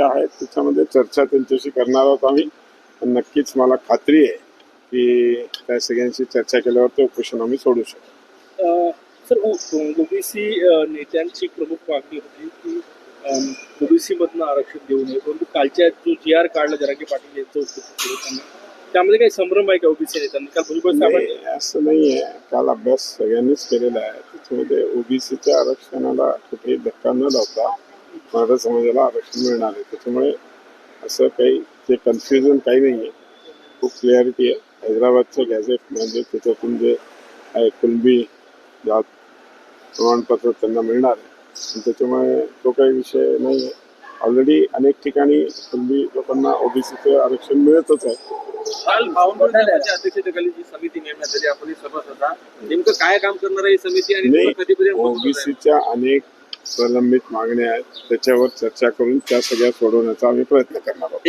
ज्या आहेत त्याच्यामध्ये चर्चा त्यांच्याशी करणार आहोत आम्ही. नक्कीच मला खात्री आहे की त्या सगळ्यांशी चर्चा केल्यावर ते उपोषण आम्ही सोडू शकतो. सर ओबीसी नेत्यांची प्रमुख मागणी होती की ओबीसी मधनं आरक्षण देऊ नये. परंतु कालच्या जो जी आर काढला जरांगे पाटील यांचं त्यामध्ये काही संभ्रम आहे का ओबीसी नेत्यांनी? काल भुजबळ साहेबांनी नाही असं नाही आहे. काल अभ्यास सगळ्यांनीच केलेला आहे. त्याच्यामध्ये ओबीसीच्या आरक्षणाला कुठेही धक्का न लावता मराठा समाजाला आरक्षण मिळणार आहे त्याच्यामुळे असं काही ते कन्फ्युजन काही नाही आहे खूप क्लिअरिटी आहे. हैदराबादचं गॅझेट म्हणजे त्याच्यातून जे आहे कुणबी जात प्रमाणपत्र त्यांना मिळणार आहे. आणि त्याच्यामुळे तो काही विषय नाही आहे ऑलरेडी अनेक ठिकाणी कुणबी लोकांना ओबीसीचं आरक्षण मिळतच आहे. काल फाउंडेशनच्या अध्यक्षतेखाली जी समिती नेमण्यात आली. आपण सभासद नेमकं काय काम करणार आहे समिती आणि? ओबीसीच्या अनेक प्रलंबित मागण्या आहेत त्याच्यावर चर्चा करून त्या सगळ्या सोडवण्याचा आम्ही प्रयत्न करणार आहोत.